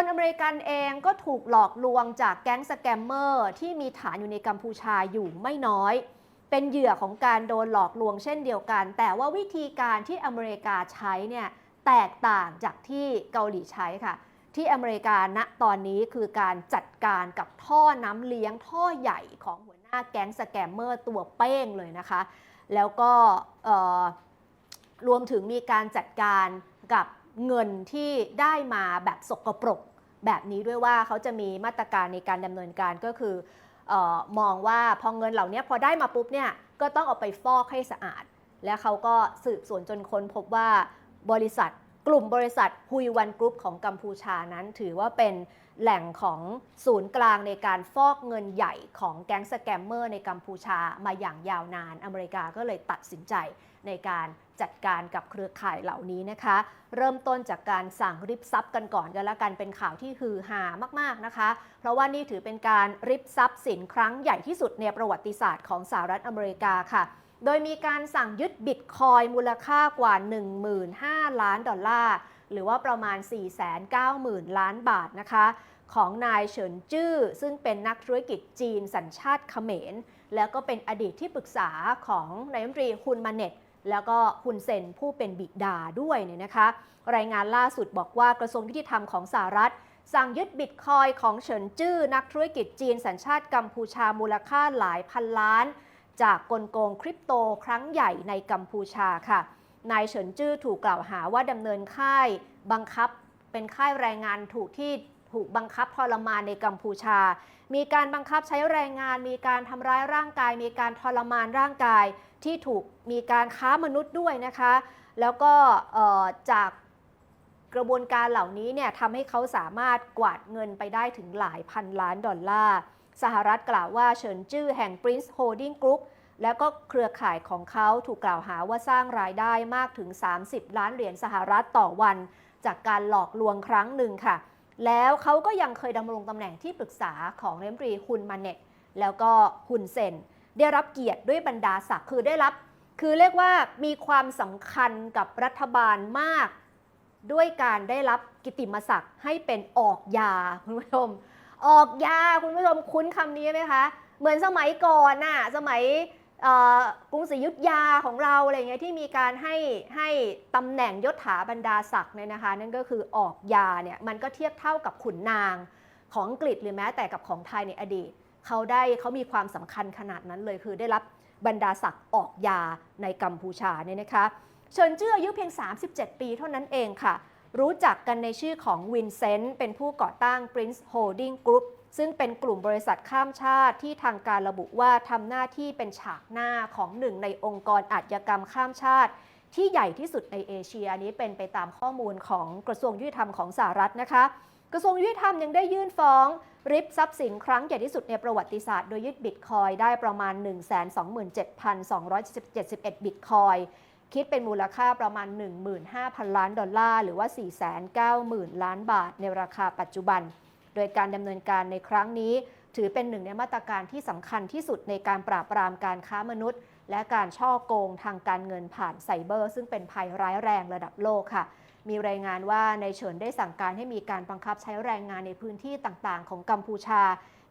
คนอเมริกันเองก็ถูกหลอกลวงจากแก๊งสแกมเมอร์ที่มีฐานอยู่ในกัมพูชาอยู่ไม่น้อย เป็นเหยื่อของการโดนหลอกลวงเช่นเดียวกัน แต่ว่าวิธีการที่อเมริกาใช้เนี่ยแตกต่างจากที่เกาหลีใช้ค่ะ ที่อเมริกาณตอนนี้คือการจัดการกับท่อน้ำเลี้ยงท่อใหญ่ของหัวหน้าแก๊งสแกมเมอร์ตัวเป้งเลยนะคะ แล้วก็รวมถึงมีการจัดการกับเงินที่ได้มาแบบสกปรก แบบนี้ด้วยว่าเขาจะมีมาตรการในการดำเนินการก็คือออมองว่าพอเงินเหล่านี้พอได้มาปุ๊บเนี่ยก็ต้องเอาไปฟอกให้สะอาด และเขาก็สืบสวนจนค้นพบว่าบริษัท กลุ่มบริษัทฮุยวันกรุ๊ปของกัมพูชานั้นถือว่าเป็นแหล่งของศูนย์กลางในการฟอกเงินใหญ่ของแก๊งสแกมเมอร์ในกัมพูชามาอย่างยาวนาน อเมริกาก็เลยตัดสินใจในการจัดการกับเครือข่ายเหล่านี้นะคะ เริ่มต้นจากการสั่งริบทรัพย์กันก่อนกันล้วกันเป็นข่าวที่ฮือฮามากๆนะคะ เพราะว่านี่ถือเป็นการริบทรัพย์สินครั้งใหญ่ที่สุดในประวัติศาสตร์ของสหรัฐอเมริกาค่ะ โดยมีการสั่งยึดบิตคอยมูลค่ากว่า 15,000 ล้านดอลลาร์ หรือว่าประมาณ 490,000 ล้านบาทนะคะ ของนายเฉินจื้อ ซึ่งเป็นนักธุรกิจจีนสัญชาติเขมร แล้วก็เป็นอดีตที่ปรึกษาของนายมนตรีฮุนมาเน็ต แล้วก็ฮุนเซนผู้เป็นบิดาด้วยเนี่ยนะคะ รายงานล่าสุดบอกว่ากระทรวงยุติธรรมของสหรัฐสั่งยึดบิตคอยของเฉินจื้อ นักธุรกิจจีนสัญชาติกัมพูชามูลค่าหลายพันล้าน จากกลโกงคริปโตครั้งใหญ่ในกัมพูชาค่ะ นายเฉินจื้อถูกกล่าวหาว่าดำเนินค่ายบังคับ เป็นค่ายแรงงานถูกที่ถูกบังคับทรมานในกัมพูชา มีการบังคับใช้แรงงาน มีการทำร้ายร่างกาย มีการทรมานร่างกาย ที่ถูกมีการค้ามนุษย์ด้วยนะคะ แล้วก็จากกระบวนการเหล่านี้เนี่ยทำให้เขาสามารถกวาดเงินไปได้ถึงหลายพันล้านดอลลาร์ สหรัฐกล่าวว่าเฉินจื้อแห่ง Prince Holding Group แล้วก็เครือข่ายของเขาถูกกล่าวหาว่าสร้างรายได้มากถึง 30 ล้านเหรียญสหรัฐต่อวัน จากการหลอกลวงครั้งหนึ่งค่ะ แล้วเขาก็ยังเคยดำรงตำแหน่งที่ปรึกษาของเรมรีฮุนมาเน็ตแล้วก็ฮุนเซนได้รับเกียรติด้วยบรรดาศักดิ์คือได้รับ คือเรียกว่ามีความสำคัญกับรัฐบาลมาก ด้วยการได้รับกิตติมศักดิ์ให้เป็นออกยาคุณผู้ชม ออกยาคุณผู้ชมคุ้นคำนี้ไหมคะ เหมือนสมัยก่อนน่ะสมัยกรุงศรีอยุธยาของเราอะไรเงี้ยที่มีการให้ให้ตำแหน่งยศถาบรรดาศักดิ์เนี่ยนะคะ นั่นก็คือออกยาเนี่ยมันก็เทียบเท่ากับขุนนางของอังกฤษหรือแม้แต่กับของไทยในอดีตเขาได้เขามีความสำคัญขนาดนั้นเลยคือได้รับบรรดาศักดิ์ออกยาในกัมพูชาเนี่ยนะคะเฉินจื้ออายุเพียง 37 ปีเท่านั้นเองค่ะ รู้จักกันในชื่อของวินเซนต์เป็นผู้ก่อตั้ง Prince Holding Group ซึ่งเป็นกลุ่มบริษัทข้ามชาติที่ทางการระบุว่าทำหน้าที่เป็นฉากหน้าของหนึ่งในองค์กรอาชญากรรมข้ามชาติ ที่ใหญ่ที่สุดในเอเชีย อันนี้เป็นไปตามข้อมูลของกระทรวงยุติธรรมของสหรัฐนะคะ กระทรวงยุติธรรมยังได้ยื่นฟ้องริบทรัพย์สินครั้งใหญ่ที่สุดในประวัติศาสตร์โดยยึดบิตคอยได้ประมาณ 127,271 บิตคอย คิดเป็นมูลค่าประมาณ 15,000 ล้านดอลลาร์ หรือว่า 490,000 ล้านบาทในราคาปัจจุบัน โดยการดำเนินการในครั้งนี้ ถือเป็นหนึ่งในมาตรการที่สำคัญที่สุดในการปราบปรามการค้ามนุษย์ และการช่อโกงทางการเงินผ่านไซเบอร์ ซึ่งเป็นภัยร้ายแรงระดับโลกค่ะ มีรายงานว่าในเฉินได้สั่งการให้มีการบังคับใช้แรงงานในพื้นที่ต่างๆ ของกัมพูชา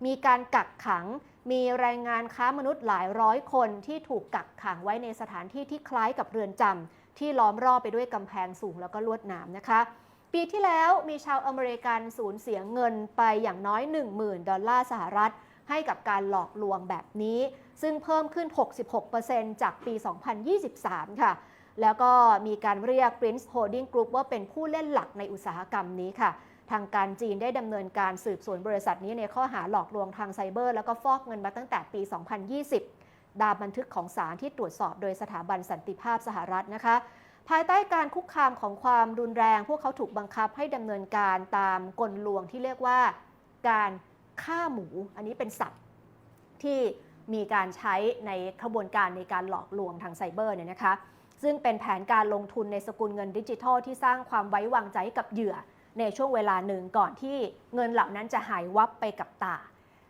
มีการกักขัง มีแรงงานค้ามนุษย์หลายร้อยคนที่ถูกกักขังไว้ในสถานที่ที่คล้ายกับเรือนจำที่ล้อมรอบไปด้วยกำแพงสูงแล้วก็ลวดหนามนะคะ ปีที่แล้วมีชาวอเมริกันสูญเสียเงินไปอย่างน้อย 10,000 ดอลลาร์สหรัฐ ให้กับการหลอกลวงแบบนี้ ซึ่งเพิ่มขึ้น 66%จากปี 2023 ค่ะแล้วก็มีการเรียก Prince Holding Group ว่าเป็นผู้เล่นหลักในอุตสาหกรรมนี้ค่ะ ทางการจีนได้ดำเนินการสืบสวนบริษัทนี้ในข้อหาหลอกลวงทางไซเบอร์ แล้วก็ฟอกเงินมาตั้งแต่ปี 2020 ดามบันทึกของศาลที่ตรวจสอบโดยสถาบันสันติภาพสหรัฐนะคะ ภายใต้การคุกคามของความรุนแรง พวกเขาถูกบังคับให้ดำเนินการตามกลลวงที่เรียกว่า การฆ่าหมู อันนี้เป็นศัพท์ที่มีการใช้ในขบวนการในการหลอกลวงทางไซเบอร์เนี่ยนะคะ ซึ่งเป็นแผนการลงทุนในสกุลเงินดิจิทัลที่สร้างความไว้วางใจกับเหยื่อ ในช่วงเวลาหนึ่งก่อนที่เงินเหล่านั้นจะหายวับไปกับตา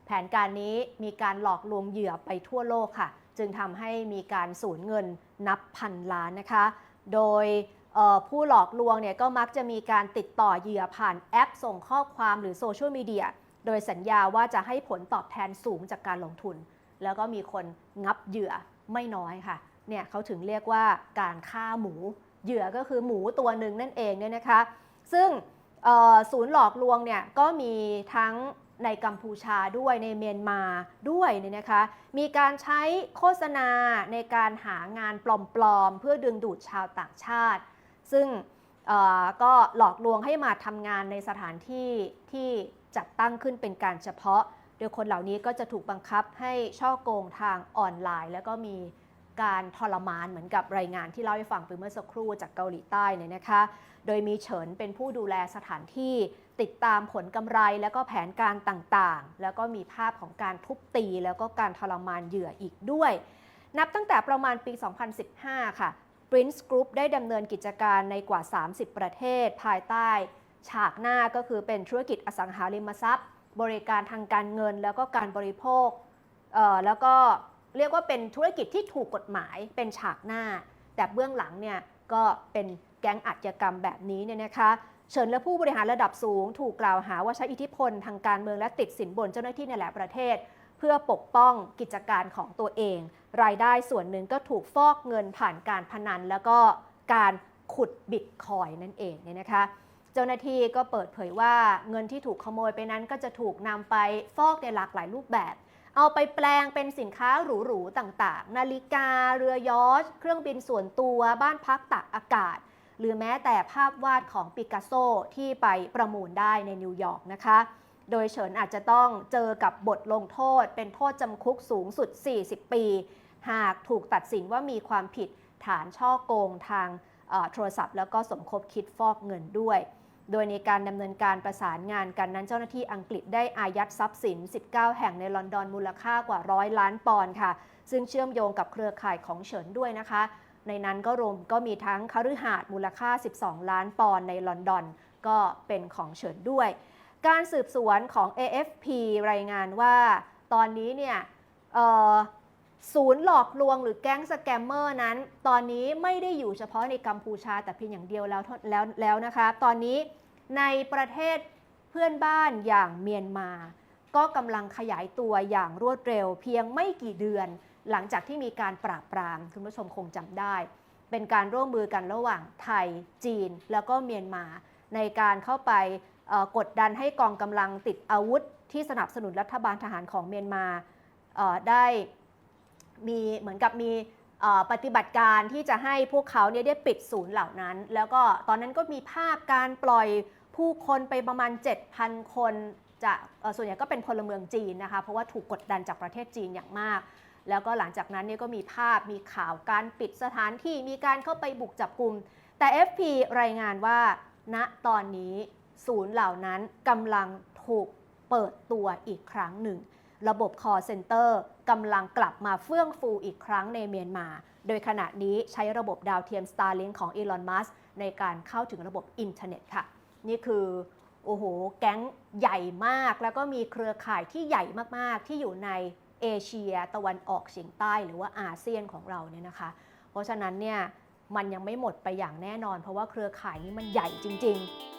แผนการนี้มีการหลอกลวงเหยื่อไปทั่วโลกค่ะ จึงทำให้มีการสูญเงินนับพันล้านนะคะ โดยผู้หลอกลวงเนี่ยก็มักจะมีการติดต่อเหยื่อผ่านแอปส่งข้อความหรือโซเชียลมีเดีย โดยสัญญาว่าจะให้ผลตอบแทนสูงจากการลงทุน แล้วก็มีคนงับเหยื่อไม่น้อยค่ะ เนี่ยเขาถึงเรียกว่าการฆ่าหมู เหยื่อก็คือหมูตัวหนึ่งนั่นเองเนี่ยนะคะ ซึ่ง ศูนย์หลอกลวงเนี่ยก็มีทั้งในกัมพูชาด้วยในเมียนมาด้วยเนี่ยนะคะ มีการใช้โฆษณาในการหางานปลอมๆ เพื่อดึงดูดชาวต่างชาติ ซึ่งก็หลอกลวงให้มาทำงานในสถานที่ที่จัดตั้งขึ้นเป็นการเฉพาะ โดยคนเหล่านี้ก็จะถูกบังคับให้ช่อโกงทางออนไลน์ แล้วก็มี การทรมานเหมือนกับรายงานที่เล่าให้ฟังไปเมื่อสักครู่จากเกาหลีใต้เนี่ยนะคะ โดยมีเฉินเป็นผู้ดูแลสถานที่ติดตามผลกำไรแล้วก็แผนการต่างๆ แล้วก็มีภาพของการทุบตี แล้วก็การทรมานเหยื่ออีกด้วย นับตั้งแต่ประมาณปี 2015 ค่ะ Prince Group ได้ดำเนินกิจการในกว่า 30 ประเทศ ภายใต้ ฉากหน้าก็คือเป็นธุรกิจอสังหาริมทรัพย์ บริการทางการเงินแล้วก็การบริโภคแล้วก็ เรียกว่าเป็นธุรกิจที่ถูกกฎหมายเป็นฉากหน้า แต่เบื้องหลังเนี่ยก็เป็นแก๊งอาชญากรรมแบบนี้เนี่ยนะคะเฉินและผู้บริหารระดับสูง ถูกกล่าวหาว่าใช้อิทธิพลทางการเมืองและติดสินบนเจ้าหน้าที่ในหลายประเทศ เพื่อปกป้องกิจการของตัวเอง รายได้ส่วนหนึ่งก็ถูกฟอกเงินผ่านการพนัน แล้วก็การขุดบิตคอยน์นั่นเองเนี่ยนะคะ เจ้าหน้าที่ก็เปิดเผยว่าเงินที่ถูกขโมยไปนั้นก็จะถูกนำไปฟอกในหลากหลายรูปแบบ เอาไปแปลงเป็นสินค้าหรูๆต่างๆ นาฬิกา เรือยอชเครื่องบินส่วนตัวบ้านพักตักอากาศ หรือแม้แต่ภาพวาดของปิกัสโซที่ไปประมูลได้ในนิวยอร์กนะคะ โดยเฉินอาจจะต้องเจอกับบทลงโทษ เป็นโทษจำคุกสูงสุด 40 ปี หากถูกตัดสินว่ามีความผิดฐานช่อโกงทางโทรศัพท์ แล้วก็สมคบคิดฟอกเงินด้วย โดยในการดำเนินการประสานงานกันนั้นเจ้าหน้าที่อังกฤษได้อายัดทรัพย์สิน 19 แห่งในลอนดอนมูลค่ากว่าร้อยล้านปอนด์ค่ะ ซึ่งเชื่อมโยงกับเครือข่ายของเฉินด้วยนะคะ ในนั้นก็รวมก็มีทั้งคฤหาสน์มูลค่า 12 ล้านปอนด์ในลอนดอนก็เป็นของเฉินด้วย การสืบสวนของ AFP รายงานว่า ตอนนี้เนี่ย ศูนย์หลอกลวงหรือแก๊งสแกมเมอร์นั้น ตอนนี้ไม่ได้อยู่เฉพาะในกัมพูชาแต่เพียงอย่างเดียวแล้วแล้วแล้วนะคะ ตอนนี้ในประเทศเพื่อนบ้านอย่างเมียนมา ก็กำลังขยายตัวอย่างรวดเร็ว เพียงไม่กี่เดือน หลังจากที่มีการปราบปราม คุณผู้ชมคงจำได้ เป็นการร่วมมือกันระหว่างไทย จีน แล้วก็เมียนมา ในการเข้าไปกดดันให้กองกำลังติดอาวุธที่สนับสนุนรัฐบาลทหารของเมียนมาได้ มีเหมือนกับมีปฏิบัติการที่จะให้พวกเขาเนี่ยได้ปิดศูนย์เหล่านั้น แล้วก็ตอนนั้นก็มีภาพการปล่อยผู้คนไปประมาณ 7,000 คนจะส่วนใหญ่ก็เป็นพลเมืองจีนนะคะ เพราะว่าถูกกดดันจากประเทศจีนอย่างมาก แล้วก็หลังจากนั้นเนี่ยก็มีภาพมีข่าวการปิดสถานที่มีการเข้าไปบุกจับกลุ่มแต่ FP รายงานว่าณตอนนี้ศูนย์เหล่านั้นกำลังถูกเปิดตัวอีกครั้งหนึ่ง ระบบ call center กำลังกลับมาเฟื่องฟูอีกครั้งในเมียนมา โดยขณะนี้ใช้ระบบดาวเทียม Starlink ของ Elon Musk ในการเข้าถึงระบบอินเทอร์เน็ตค่ะ นี่คือ โอ้โห แก๊งใหญ่มาก แล้วก็มีเครือข่ายที่ใหญ่มาก ๆ ที่อยู่ในเอเชียตะวันออกเฉียงใต้หรือว่าอาเซียนของเราเนี่ยนะคะ เพราะฉะนั้นเนี่ยมันยังไม่หมดไปอย่างแน่นอน เพราะว่าเครือข่ายนี้มันใหญ่จริง ๆ